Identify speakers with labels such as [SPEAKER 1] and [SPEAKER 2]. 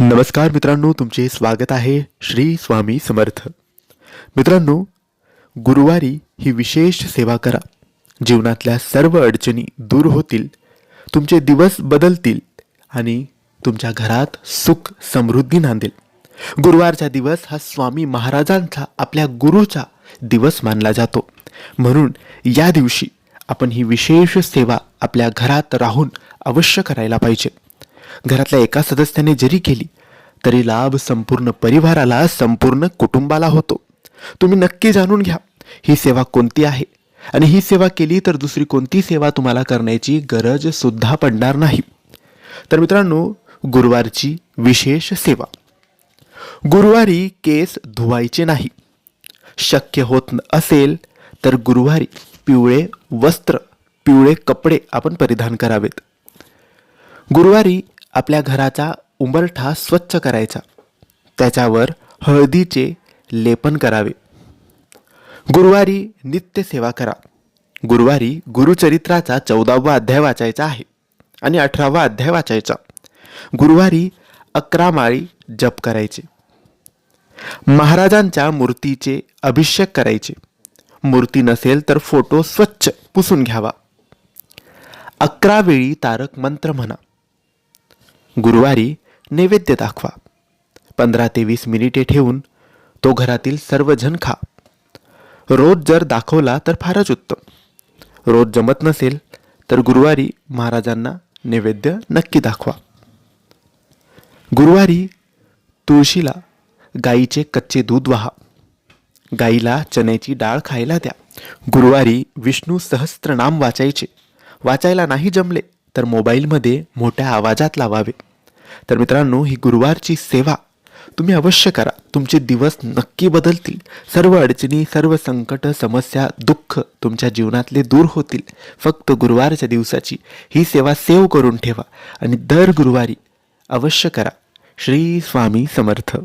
[SPEAKER 1] नमस्कार मित्रांनो तुमचे स्वागत आहे श्री स्वामी समर्थ. मित्रांनो गुरुवारी ही विशेष सेवा करा. जीवनातल्या सर्व अडचणी दूर होतील तुमचे दिवस बदलतील आणि तुमच्या घरात सुख समृद्धी नांदेल. गुरुवारचा दिवस हा स्वामी महाराजांचा आपल्या गुरुचा दिवस मानला जातो. म्हणून या दिवशी आपण ही विशेष सेवा आपल्या घरात राहून अवश्य करायला पाहिजे. घरातल्या एका सदस्याने जरी केली तरी लाभ संपूर्ण परिवाराला संपूर्ण कुटुंबाला होतो. तुम्ही नक्की जाणून घ्या ही सेवा कोणती आहे? आणि ही सेवा केली तर दुसरी कोणती सेवा तुम्हाला करण्याची गरज सुद्धा पडणार नाही. तर मित्रांनो गुरुवारची विशेष सेवा. गुरुवारी केस धुवायचे नाही. शक्य होत न- असेल तर गुरुवारी पिवळे वस्त्र पिवळे कपडे आपण परिधान करावेत. गुरुवारी आपल्या घराचा उंबरठा स्वच्छ करायचा. त्याच्यावर हळदीचे लेपन करावे. गुरुवारी नित्य सेवा करा. गुरुवारी गुरुचरित्राचा चौदावा अध्याय वाचायचा आहे आणि अठरावा अध्याय वाचायचा. गुरुवारी अकरा माळी जप करायचे. महाराजांच्या मूर्तीचे अभिषेक करायचे. मूर्ती नसेल तर फोटो स्वच्छ पुसून घ्यावा. अकरा वेळी तारक मंत्र म्हणा. गुरुवारी नैवेद्य दाखवा. पंधरा ते वीस मिनिटे ठेवून तो घरातील सर्वजण खा. रोज जर दाखवला तर फारच उत्तम. रोज जमत नसेल तर गुरुवारी महाराजांना नैवेद्य नक्की दाखवा. गुरुवारी तुळशीला गाईचे कच्चे दूध वाहा. गाईला चण्याची डाळ खायला द्या. गुरुवारी विष्णू सहस्त्रनाम वाचायचे. वाचायला नाही जमले तर मोबाईलमध्ये मोठ्या आवाजात लावावे. तर मित्रांनो ही गुरुवारची सेवा तुम्ही अवश्य करा. तुमचे दिवस नक्की बदलतील. सर्व अडचणी सर्व संकट समस्या दुःख तुमच्या जीवनातले दूर होतील. फक्त गुरुवारच्या दिवसाची ही सेवा सेव करून ठेवा आणि दर गुरुवारी अवश्य करा. श्री स्वामी समर्थ.